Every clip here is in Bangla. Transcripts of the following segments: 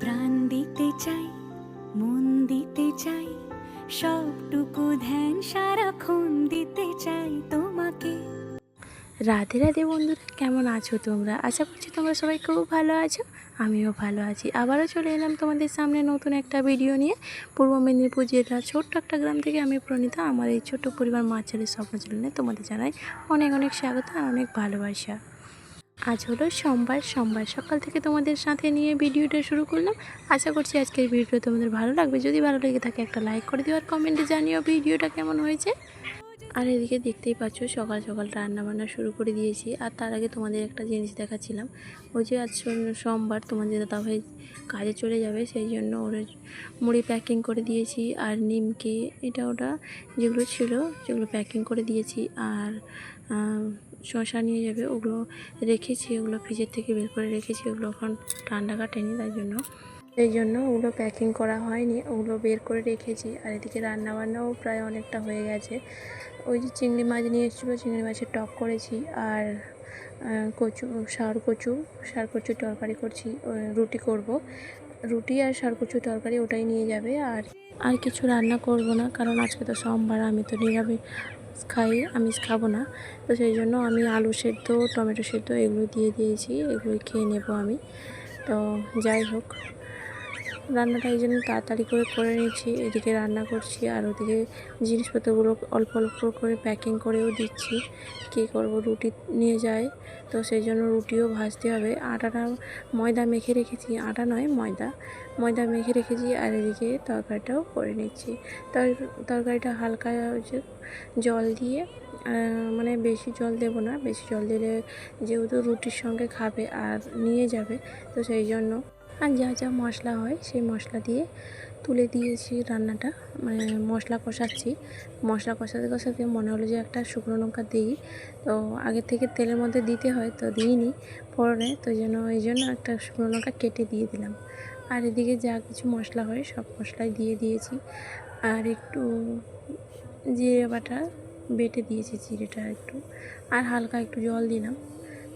প্রাণ দিতে চাই, মন দিতে চাই, সবটুকু ধ্যান সারাক্ষণ দিতে চাই তোমাকে। রাধে রাধে বন্ধুরা, কেমন আছো তোমরা? আশা করছি তোমরা সবাই খুব ভালো আছো, আমিও ভালো আছি। আবারও চলে এলাম তোমাদের সামনে নতুন একটা ভিডিও নিয়ে। পূর্ব মেদিনীপুর জেলার ছোট্ট একটা গ্রাম থেকে আমি প্রণীতা। আমার এই ছোট্ট পরিবার মা ছেলের স্বপ্ন তোমাদের জানাই অনেক অনেক স্বাগত আর অনেক ভালোবাসা। আজ হলো সোমবার সোমবার সকাল থেকে তোমাদের সাথে নিয়ে ভিডিওটা শুরু করলাম। আশা করছি আজকের ভিডিওটা তোমাদের ভালো লাগবে। যদি ভালো লেগে থাকে একটা লাইক করে দিও আর কমেন্টে জানিও ভিডিওটা কেমন হয়েছে। আর এদিকে দেখতেই পাচ্ছ সকাল সকাল রান্না বান্না শুরু করে দিয়েছি। আর তার আগে তোমাদের একটা জিনিস দেখাচ্ছিলাম। ওই যে আজ সোম- সোমবার তোমাদের দাদাভাই কাজে চলে যাবে, সেই জন্য ওরা মুড়ি প্যাকিং করে দিয়েছি। আর নিমকি, এটা ওটা যেগুলো ছিল, সেগুলো প্যাকিং করে দিয়েছি। আর শসা নিয়ে যাবে, ওগুলো রেখেছি, ওগুলো ফ্রিজের থেকে বের করে রেখেছি, ওগুলো এখন ঠান্ডা কাটেনি তাই জন্য। এই জন্য ওগুলো প্যাকিং করা হয়নি, ওগুলো বের করে রেখেছি। আর এদিকে রান্না বান্নাও প্রায় অনেকটা হয়ে গেছে। ওই যে চিংড়ি মাছ নিয়ে এসেছিল, চিংড়ি মাছের টক করেছি। আর কচু, সার কচু সার কচু তরকারি করছি রুটি করব। রুটি আর সার কচু তরকারি ওটাই নিয়ে যাবে। আর আর কিছু রান্না করব না, কারণ আজকে তো সোমবার, আমি তো নিরামিষ। খাই, আমিষ খাব না। তো সেই জন্য আমি আলু সেদ্ধ, টমেটো সেদ্ধ এগুলো দিয়ে দিয়েছি এগুলো খেয়ে নেব আমি। তো যাই হোক। রান্নাটা এই জন্য তাড়াতাড়ি করে করে নিচ্ছি এদিকে রান্না করছি আর ওদিকে জিনিসপত্রগুলো অল্প অল্প করে প্যাকিং করেও দিচ্ছি। কী করব? রুটি নিয়ে যায় তো সেই জন্য রুটিও ভাজতে হবে। আটাটা ময়দা মেখে রেখেছি। আটা নয়, ময়দা। ময়দা মেখে রেখেছি আর এদিকে তরকারিটাও করে নিচ্ছি। তর- তরকারিটা হালকা জল দিয়ে মানে বেশি জল দেবো না। বেশি জল দিলে যেহেতু রুটির সঙ্গে খাবে আর নিয়ে যাবে, তো সেই জন্য আর যা যা মশলা হয় সেই মশলা দিয়ে তুলে দিয়েছি রান্নাটা। মানে মশলা কষাচ্ছি। মশলা কষাতে কষাতে মনে হলো যে একটা শুকনো লঙ্কা দিই। তো আগে থেকে তেলের মধ্যে দিতে হয় তো দিইনি পরে তো যেন এই জন্য একটা শুকনো লঙ্কা কেটে দিয়ে দিলাম। আর এদিকে যা কিছু মশলা হয় সব মশলাই দিয়ে দিয়েছি। আর একটু জিরে বাটা বেটে দিয়েছি জিরেটা একটু। আর হালকা একটু জল দিলাম।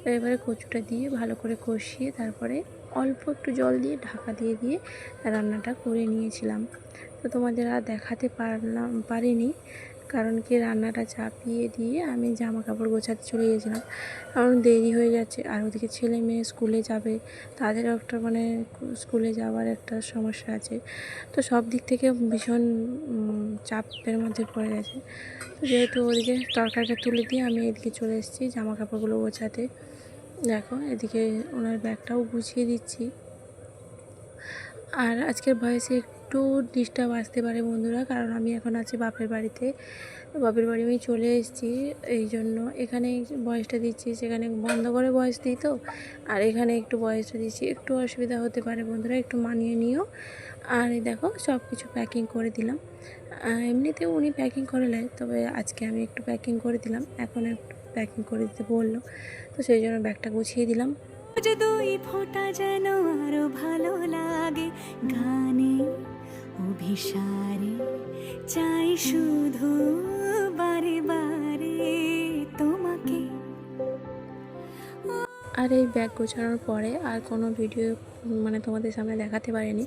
তো এবারে কচুটা দিয়ে ভালো করে কষিয়ে তারপরে অল্প একটু জল দিয়ে ঢাকা দিয়ে দিয়ে রান্নাটা করে নিয়েছিলাম। তো তোমাদের আর দেখাতে পারলাম, পারিনি, কারণ কি রান্নাটা চাপিয়ে দিয়ে আমি জামা কাপড় গোছাতে চলে গেছিলাম। কারণ দেরি হয়ে যাচ্ছে, আর ওদিকে ছেলে মেয়ে স্কুলে যাবে তাদেরও একটা মানে স্কুলে যাওয়ার একটা সমস্যা আছে। তো সব দিক থেকে ভীষণ চাপের মধ্যে পড়ে গেছে। তো যেহেতু ওদিকে তরকারিটা তুলে দিয়ে আমি এদিকে চলে এসেছি জামা কাপড়গুলো গোছাতে। দেখো, এদিকে ওনার ব্যাগটাও গুছিয়ে দিচ্ছি। আর আজকের ভয়েসে একটু ডিস্টার্ব আসতে পারে বন্ধুরা, কারণ আমি এখন আছি বাপের বাড়িতে। বাপের বাড়ি আমি চলে এসেছি, এই জন্য এখানে বয়সটা দিচ্ছি, সেখানে বন্ধ করে বয়স দিই তো। আর এখানে একটু বয়সটা দিচ্ছি, একটু অসুবিধা হতে পারে বন্ধুরা, একটু মানিয়ে নিও। আর দেখো সব কিছু প্যাকিং করে দিলাম। এমনিতে উনি প্যাকিং করে নেয়, তবে আজকে আমি একটু প্যাকিং করে দিলাম, এখন একটু প্যাকিং করে দিতে বলল। সেই জন্য ব্যাগটা গুছিয়ে দিলাম। দুই ফোঁটা যেন আরও ভালো লাগে, গানে, অভিসারে, চাই শুধু বারে বারে তোমাকে। আর এই ব্যাগ গোছানোর পরে আর কোনো ভিডিও মানে তোমাদের সামনে দেখাতে পারিনি।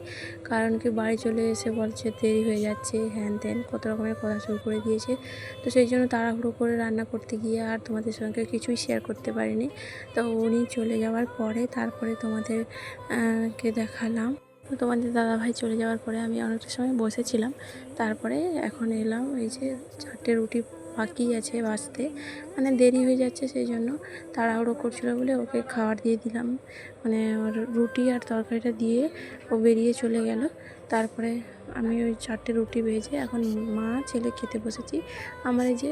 কারণ কি বাড়ি চলে এসে বলছে দেরি হয়ে যাচ্ছে, হ্যান ত্যান, কত রকমের কথা শুরু করে দিয়েছে। তো সেই জন্য তাড়াহুড়ো করে রান্না করতে গিয়ে আর তোমাদের সঙ্গে কিছুই শেয়ার করতে পারিনি। তো উনি চলে যাওয়ার পরে তারপরে তোমাদের কে দেখালাম? তোমাদের দাদাভাই চলে যাওয়ার পরে আমি অনেকটা সময় বসেছিলাম। তারপরে এখন এলাম এই যে চারটে রুটি বাকি আছে বাঁচতে। মানে দেরি হয়ে যাচ্ছে সেই জন্য তাড়াহুড়ো করছিল বলে ওকে খাবার দিয়ে দিলাম। মানে ওর রুটি আর তরকারিটা দিয়ে ও বেরিয়ে চলে গেল। তারপরে আমি ওই চারটে রুটি ভেজে এখন মা, ছেলে খেতে বসেছি। আমার এই যে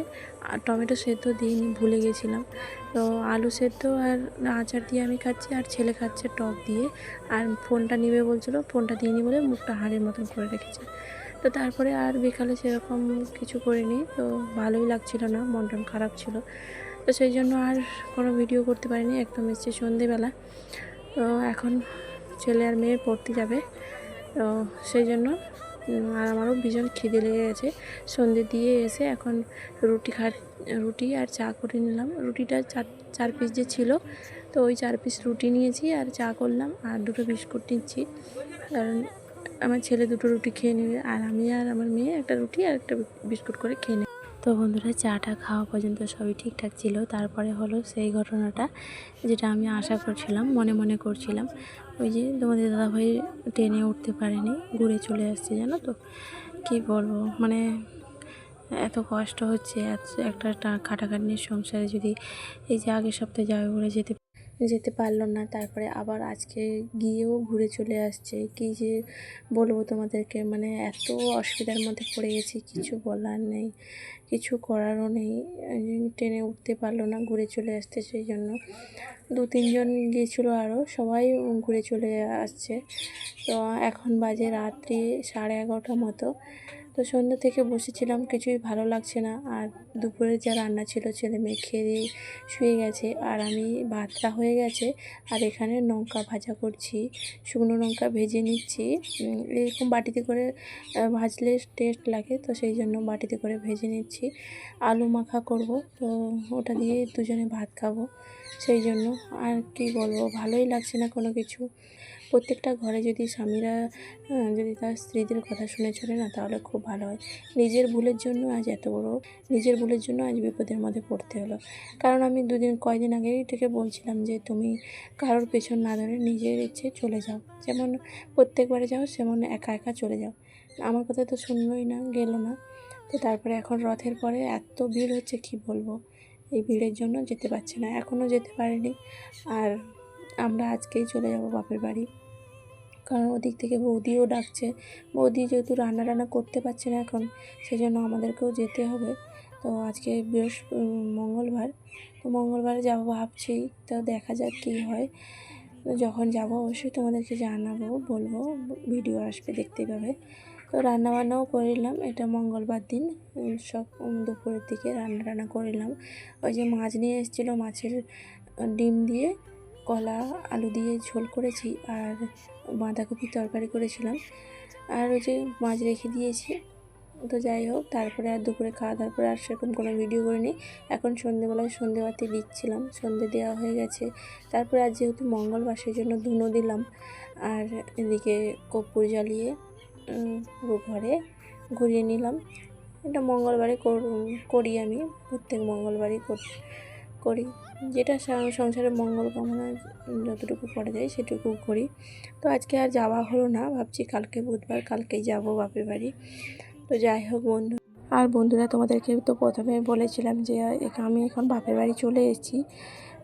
টমেটো সেদ্ধ দিইনি, ভুলে গেছিলাম। তো আলু সেদ্ধ আর আচার দিয়ে আমি খাচ্ছি আর ছেলে খাচ্ছে টক দিয়ে। আর ফোনটা নিবে বলছিল, ফোনটা দিইনি বলে মুখটা হাড়ের মতন করে রেখেছে। তো তারপরে আর বিকালে সেরকম কিছু করিনি। তো ভালোই লাগছিল না, মন টন খারাপ ছিল। তো সেই জন্য আর কোনো ভিডিও করতে পারিনি, একদম এসছে সন্ধেবেলা। তো এখন ছেলে আর মেয়ে পড়তে যাবে। তো সেই জন্য আর আমারও ভীষণ খিদে লেগে গেছে। সন্ধে দিয়ে এসে এখন রুটি খা রুটি আর চা করে নিলাম। রুটিটা চার চার পিস যে ছিল, তো ওই চার পিস রুটি নিয়েছি আর চা করলাম আর দুটো বিস্কুট নিচ্ছি। কারণ আমার ছেলে দুটো রুটি খেয়ে নেবে, আর আমি আর আমার মেয়ে একটা রুটি আর একটা বিস্কুট করে খেয়ে নেবে। তো বন্ধুরা, চাটা খাওয়া পর্যন্ত সবই ঠিকঠাক ছিল। তারপরে হলো সেই ঘটনাটা যেটা আমি আশা করছিলাম, মনে মনে করছিলাম। ওই যে তোমাদের দাদাভাই ট্রেনে উঠতে পারেনি, ঘুরে চলে আসছে, জানো তো? কী বলব? মানে এত কষ্ট হচ্ছে, এত একটা খাটাখাটনির সংসারে যদি এই যে আগের সপ্তাহে যাবে বলে যেতে যেতে পারল না। তারপরে আবার আজকে গিয়েও ঘুরে চলে আসছে। কি যে বলব তোমাদেরকে মানে এত অসুবিধার মধ্যে পড়ে গেছি, কিছু বলার নেই, কিছু করারও নেই। ট্রেনে উঠতে পারল না, ঘুরে চলে আসতে সেই জন্য। দু তিনজন গিয়েছিল আরও, সবাই ঘুরে চলে আসছে। তো এখন বাজে রাত্রি সাড়ে এগারোটা মতো। তো সন্ধ্যা থেকে বসেছিলাম, কিছুই ভালো লাগছে না। আর দুপুরের যা রান্না ছিল, ছেলে মেয়ে খেয়ে শুয়ে গেছে। আর আমি ভাতটা হয়ে গেছে, আর এখানে লঙ্কা ভাজা করছি। শুকনো লঙ্কা ভেজে নিচ্ছি। এরকম বাটিতে করে ভাজলে টেস্ট লাগে, তো সেই জন্য বাটিতে করে ভেজে নিচ্ছি। আলু মাখা করব, তো ওটা দিয়ে দুজনে ভাত খাব। সেই জন্য আর কি বলব, ভালোই লাগছে না কোনো কিছু। প্রত্যেকটা ঘরে যদি স্বামীরা যদি তার স্ত্রীদের কথা শুনে চলে না, তাহলে খুব ভালো হয়। নিজের ভুলের জন্য আজ এত বড়, নিজের ভুলের জন্য আজ বিপদের মধ্যে পড়তে হলো। কারণ আমি দুদিন, কয়দিন আগেই থেকে বলছিলাম যে, তুমি কারোর পেছন না ধরে নিজের ইচ্ছে চলে যাও। যেমন প্রত্যেকবারে যাও, সেমন একা একা চলে যাও। আমার কথা তো শুনলোই না, গেলো না। তো তারপরে এখন রথের পরে এত ভিড় হচ্ছে, কি বলব? এই ভিড়ের জন্য যেতে পারছে না এখনও যেতে পারিনি। আর আমরা আজকেই চলে যাব বাপের বাড়ি। কারণ ওদিক থেকে বৌদিও ডাকছে। বৌদি যেহেতু রান্না টান্না করতে পারছে না এখন সেই জন্য আমাদেরকেও যেতে হবে। তো আজকে বৃহস্প মঙ্গলবার। তো মঙ্গলবারে যাব ভাবছি, তো দেখা যাক কী হয়। যখন যাব অবশ্যই তোমাদেরকে জানাব, বলব, ভিডিও আসবে দেখতে পাবে। তো রান্না বান্নাও করিলাম, এটা মঙ্গলবার দিন সব দুপুরের দিকে রান্না টান্না করিলাম। ওই যে মাছ নিয়ে এসেছিল, মাছের ডিম দিয়ে কলা, আলু দিয়ে ঝোল করেছি আর বাঁধাকপির তরকারি করেছিলাম। আর ওই যে মাছ রেখে দিয়েছি, তো যাই হোক, তারপরে আর দুপুরে খাওয়া দাওয়ার পরে আর সেরকম কোনো ভিডিও করিনি। এখন সন্ধেবেলায় সন্ধেবাতি দিচ্ছিলাম, সন্ধে দেওয়া হয়ে গেছে। তারপরে আর যেহেতু মঙ্গলবার সেই জন্য ধুনো দিলাম। আর এদিকে কর্পূর জ্বালিয়ে ঘরে ঘুরিয়ে নিলাম। এটা মঙ্গলবারে করি আমি, প্রত্যেক মঙ্গলবারই কর- যেটা সা- সংসারের মঙ্গল কামনা যতটুকু করা যায় সেটুকু করি। তো আজকে আর যাওয়া হলো না, ভাবছি কালকে বুধবার, কালকেই যাব বাপের বাড়ি। তো যাই হোক বন্ধু। আর বন্ধুরা, তোমাদেরকে তো প্রথমে বলেছিলাম যে আমি এখন বাপের বাড়ি চলে এসেছি।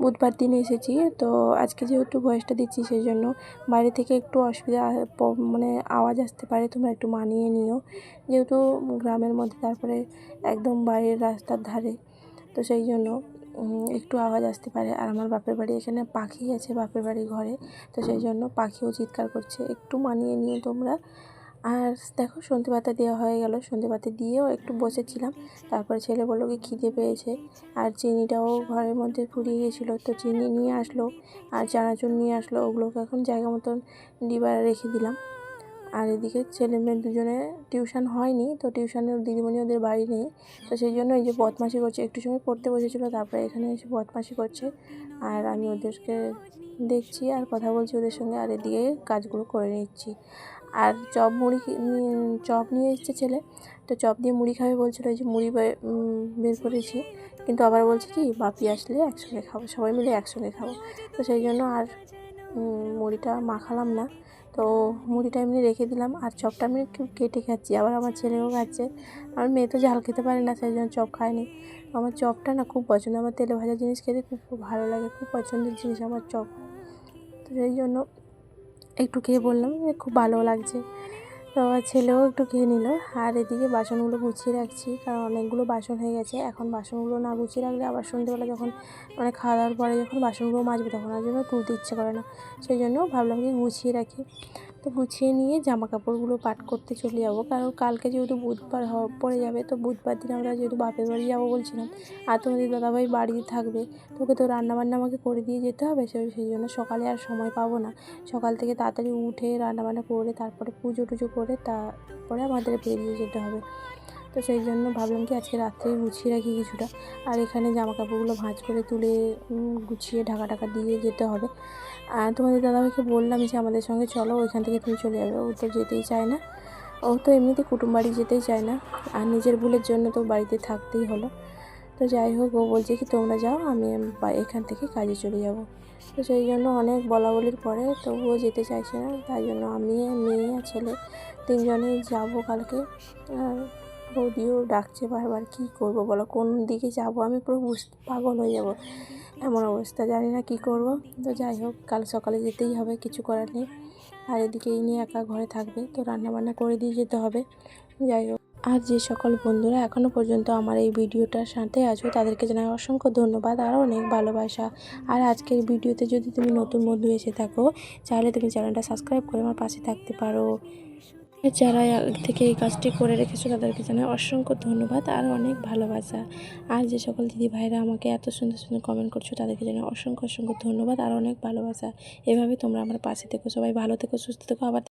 বুধবার দিন এসেছি। তো আজকে যেহেতু ভয়েসটা দিচ্ছি সেই জন্য বাড়ি থেকে একটু অসুবিধা মানে আওয়াজ আসতে পারে, তোমরা একটু মানিয়ে নিও। যেহেতু গ্রামের মধ্যে, তারপরে একদম বাড়ির রাস্তার ধারে, তো সেই জন্য একটু আওয়াজ আসতে পারে। আর আমার বাপের বাড়ি এখানে পাখি আছে, বাপের বাড়ি ঘরে, তো সেই জন্য পাখিও চিৎকার করছে। একটু মানিয়ে নিও তোমরা। আর দেখো সন্ধে পাতা দেওয়া হয়ে গেল। সন্ধে পাতা দিয়েও একটু বসেছিলাম। তারপরে ছেলে বলল কি খিদে পেয়েছে। আর চিনিটাও ঘরের মধ্যে ফুরিয়ে গেছিল। তো চিনি নিয়ে আসলো আর চানাচুর নিয়ে আসলো। ওগুলোকে এখন জায়গা মতন ডিবারে রেখে দিলাম। আর এদিকে ছেলে মেয়ে দুজনে টিউশন হয়নি। তো টিউশনের দিদিমণি ওদের বাড়ি নেই। তো সেই জন্য এই যে বদমাশি করছে, একটু সময় পড়তে বসেছিলো। তারপরে এখানে এসে বদমাশি করছে। আর আমি ওদেরকে দেখছি আর কথা বলছি ওদের সঙ্গে। আর এদিকে কাজগুলো করে নিচ্ছি। আর চপ মুড়ি চপ নিয়ে এসছে ছেলে, তো চপ দিয়ে মুড়ি খাবে বলছিলো যে মুড়ি বের করেছি। কিন্তু আবার বলছে কি, বাপি আসলে একসঙ্গে খাব, সবাই মিলে একসঙ্গে খাব। তো সেই জন্য আর মুড়িটা মাখালাম না। তো মুড়িটা এমনি রেখে দিলাম, আর চপটা আমি একটু কেটে খাচ্ছি। আবার আমার ছেলেও খাচ্ছে। আমার মেয়ে তো ঝাল খেতে পারে না, সেই জন্য চপ খায়নি। আমার চপটা না খুব পছন্দ, আমার তেলে ভাজা জিনিস খেতে খুব ভালো লাগে, খুব পছন্দের জিনিস আমার চপ। তো সেই জন্য একটু খেয়ে বললাম যে খুব ভালো লাগছে। তো ছেলেও একটু খেয়ে নিল। আর এদিকে বাসনগুলো গুছিয়ে রাখছি, কারণ অনেকগুলো বাসন হয়ে গেছে। এখন বাসনগুলো না গুছিয়ে রাখলে আবার সন্ধ্যেবেলা যখন মানে খাওয়া দাওয়ার পরে যখন বাসনগুলো মাজবে তখন আর জন্য তুলতে ইচ্ছে করে না। সেই জন্য ভাবলাম কি গুছিয়ে রাখি। তো গুছিয়ে নিয়ে জামা কাপড়গুলো পাট করতে চলে যাব। কারণ কালকে যেহেতু বুধবার পড়ে যাবে, তো বুধবার দিন আমরা যেহেতু বাপের বাড়ি যাব বলছিলাম, আর তোমাদের দাদাভাই বাড়িতে থাকবে, তোকে তো রান্নাবান্না আমাকে করে দিয়ে যেতে হবে সেই জন্য সকালে আর সময় পাবো না। সকাল থেকে তাড়াতাড়ি উঠে রান্নাবান্না করে তারপরে পুজো টুজো করে তারপরে আমাদের বেরিয়ে যেতে হবে। তো সেই জন্য ভাবলাম কি আজকে রাত্রেই গুছিয়ে রাখি কিছুটা, আর এখানে জামা কাপড়গুলো ভাঁজ করে তুলে গুছিয়ে ঢাকা ঢাকা দিয়ে যেতে হবে। আর তোমাদের দাদাভাইকে বললাম যে আমাদের সঙ্গে চলো, ওইখান থেকে তুমি চলে যাবে, ও তো যেতেই চায় না। ও তো এমনিতে কুটুম বাড়ি যেতেই চায় না, আর নিজের ভুলের জন্য তো বাড়িতে থাকতেই হলো। তো যাই হোক, ও বলছে কি, তোমরা যাও, আমি এখান থেকে কাজে চলে যাব। তো সেই জন্য অনেক বলা বলির পরে তবুও যেতে চাইছে না। তাই জন্য আমি, মেয়ে আর ছেলে তিনজনেই যাব কালকে। আর বৌদিও ডাকছে বারবার, কী করব বলো? কোন দিকে যাব? আমি পুরো বুঝ, পাগল হয়ে যাব। এমন অবস্থা, জানি না কী করব। তো যাই হোক, কাল সকালে যেতেই হবে, কিছু করার নেই। আর এদিকে এই নিয়ে একা ঘরে থাকবে, তো রান্না বান্না করে দিয়ে যেতে হবে। যাই হোক, আর যে সকল বন্ধুরা এখনও পর্যন্ত আমার এই ভিডিওটার সাথে আছো, তাদেরকে জানাই অসংখ্য ধন্যবাদ আর অনেক ভালোবাসা। আর আজকের ভিডিওতে যদি তুমি নতুন বন্ধু এসে থাকো, তাহলে তুমি চ্যানেলটা সাবস্ক্রাইব করে আমার পাশে থাকতে পারো। যারা থেকে এই কাজটি করে রেখেছো তাদেরকে জানাই অসংখ্য ধন্যবাদ আর অনেক ভালোবাসা। আর যে সকল দিদি ভাইরা আমাকে এত সুন্দর সুন্দর কমেন্ট করছ তাদেরকে জানাই অসংখ্য অসংখ্য ধন্যবাদ আর অনেক ভালোবাসা। এভাবে তোমরা আমার পাশে থেকো, সবাই ভালো থেকো, সুস্থ থেকো, আবার